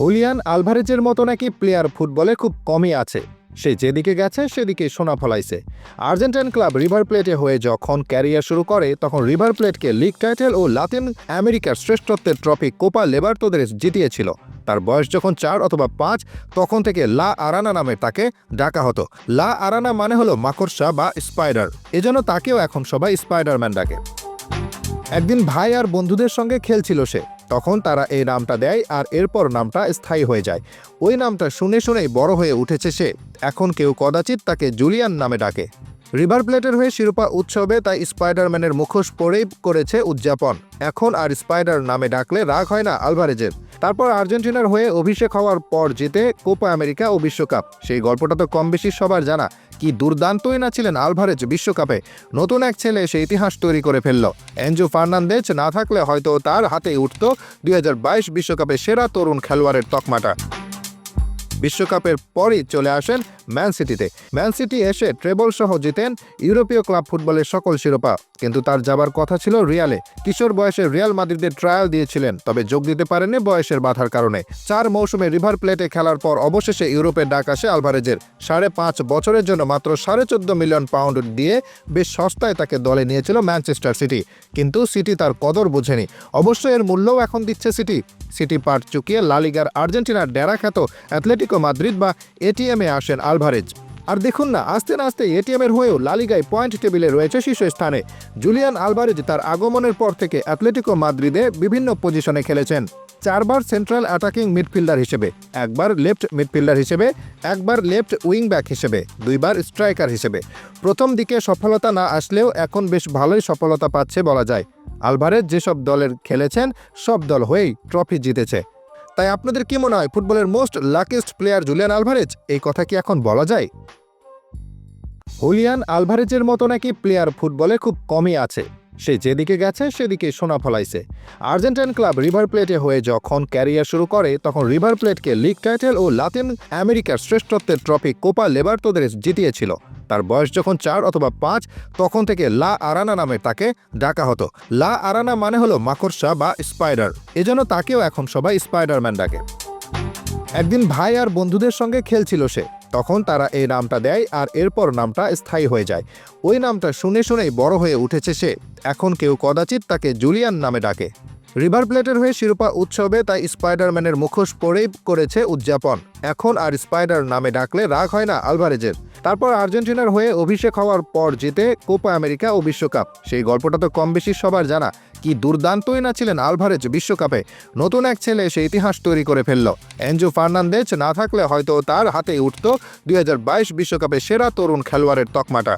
Julian আলভারেজের মতো নাকি player ফুটবলে খুব কমই আছে। সে যেদিকে গেছে, সেদিকে সোনা ফলাইছে। আর্জেন্টাইন ক্লাব রিভার প্লেটে হয়ে যখন ক্যারিয়ার শুরু করে, তখন রিভার প্লেটকে লিগ টাইটেল ও লাতিন আমেরিকার শ্রেষ্ঠত্বের ট্রফি কোপা লেবার্তোদের জিতিয়েছিল। তার বয়স যখন চার অথবা পাঁচ, তখন থেকে লা আরানা নামে তাকে ডাকা হতো। লা আরানা মানে হলো মাকড়সা বা স্পাইডার। এজন্য তাকেও এখন সবাই স্পাইডারম্যান ডাকে। একদিন ভাই আর বন্ধুদের সঙ্গে খেলছিল সে। তখন তারা এই নামটা দেয় আর এরপর নামটা স্থায়ী হয়ে যায়। ওই নামটা শুনে শুনেই বড় হয়ে উঠেছে সে। এখন কেউ কদাচিৎ তাকে জুলিয়ান নামে ডাকে। রিভার প্লেটের হয়ে শিরোপা উৎসবে তাই স্পাইডারম্যানের মুখোশ পরেই করেছে উদযাপন। এখন আর স্পাইডার নামে ডাকলে রাগ হয় না আলভারেজের। তারপর আর্জেন্টিনার হয়ে অভিষেক হওয়ার পর জিতে কোপা আমেরিকা ও বিশ্বকাপ। সেই গল্পটা তো কম বেশি সবার জানা। কি দুর্দান্তই না ছিলেন আলভারেজ বিশ্বকাপে। নতুন এক ছেলে সে ইতিহাস তৈরি করে ফেলল। এনজো ফার্নান্দেজ না থাকলে হয়তো তার হাতেই উঠত দুই বিশ্বকাপে সেরা তরুণ খেলোয়াড়ের তকমাটা। বিশ্বকাপের পরই চলে আসেন ম্যান সিটিতে। ম্যান সিটি এসে ট্রেবল সহ জিতেন ইউরোপীয় ক্লাব ফুটবলের সকল শিরোপা। কিন্তু তার যাবার কথা ছিল রিয়ালে। কিশোর বয়সে রিয়াল মাদ্রিদের ট্রায়াল দিয়েছিলেন, তবে যোগ দিতে পারেননি বয়সের বাধার কারণে। চার মৌসুমে রিভার প্লেটে খেলার পর অবশেষে ইউরোপের ডাক আসে আলভারেজের। সাড়ে পাঁচ বছরের জন্য মাত্র সাড়ে চোদ্দ মিলিয়ন পাউন্ড দিয়ে বেশ সস্তায় তাকে দলে নিয়েছিল ম্যানচেস্টার সিটি। কিন্তু সিটি তার কদর বোঝেনি। অবশ্য এর মূল্যও এখন দিচ্ছে সিটি। সিটি পার্ট চুকিয়ে লালিগার আর্জেন্টিনার ডেরা খ্যাত অ্যাথলেটিকো মাদ্রিদ বা এটিএমে আসেন আলভারেজ। আর দেখুন না, আস্তে না আস্তে এটিএম এর হয়েও লালিগায় পয়েন্ট টেবিলে রয়েছে শীর্ষস্থানে। জুলিয়ান আলভারেজ তার আগমনের পর থেকে অ্যাথলেটিকো মাদ্রিদে বিভিন্ন পজিশনে খেলেছেন। চারবার সেন্ট্রাল অ্যাটাকিং মিডফিল্ডার হিসেবে, একবার লেফট মিডফিল্ডার হিসেবে, একবার লেফট উইং ব্যাক হিসেবে, দুইবার স্ট্রাইকার হিসেবে। প্রথম দিকে সফলতা না আসলেও এখন বেশ ভালোই সফলতা পাচ্ছে বলা যায়। আলভারেজ যেসব দলের খেলেছেন, সব দল হয়েই ট্রফি জিতেছে। তাই আপনাদের কি মনে হয় ফুটবলের most luckiest player Julian Alvarez? এই কথা কি এখন বলা যায়? হুলিয়ান আলভারেজের মতো নাকি প্লেয়ার ফুটবলে খুব কমই আছে। সে যেদিকে গেছে, সেদিকে সোনা ফলাইছে। আর্জেন্টাইন ক্লাব রিভার প্লেটে হয়ে যখন ক্যারিয়ার শুরু করে, তখন রিভার প্লেটকে লিগ টাইটেল ও লাতিন আমেরিকার শ্রেষ্ঠত্বের ট্রফি কোপা লেবার্তোদের জিতিয়েছিল। তার বয়স যখন চার অথবা পাঁচ, তখন থেকে লা আরানা নামে তাকে ডাকা হতো। লা আরানা মানে হলো মাকড়সা বা স্পাইডার। এজন্য তাকেও এখন সবাই স্পাইডারম্যান ডাকে। একদিন ভাই আর বন্ধুদের সঙ্গে খেলছিল সে। তখন তারা এই নামটা দেয় আর এরপর নামটা স্থায়ী হয়ে যায়। ওই নামটা শুনে শুনেই বড় হয়ে উঠেছে সে। এখন কেউ কদাচিৎ তাকে জুলিয়ান নামে ডাকে। রিভার প্লেটের হয়ে শিরোপা উৎসবে তাই স্পাইডারম্যানের মুখোশ পরেই করেছে উদযাপন। এখন আর স্পাইডার নামে ডাকলে রাগ হয় না আলভারেজের। তারপর আর্জেন্টিনার হয়ে অভিষেক হওয়ার পর জিতে কোপা আমেরিকা ও বিশ্বকাপ। সেই গল্পটা তো কম বেশি সবার জানা। কি দুর্দান্তই না ছিলেন আলভারেজ বিশ্বকাপে। নতুন এক ছেলে সে ইতিহাস তৈরি করে ফেলল। এনজো ফার্নান্দেজ না থাকলে হয়তো তার হাতে উঠত দুই বিশ্বকাপে সেরা তরুণ খেলোয়াড়ের তকমাটা।